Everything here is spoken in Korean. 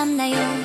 만나요?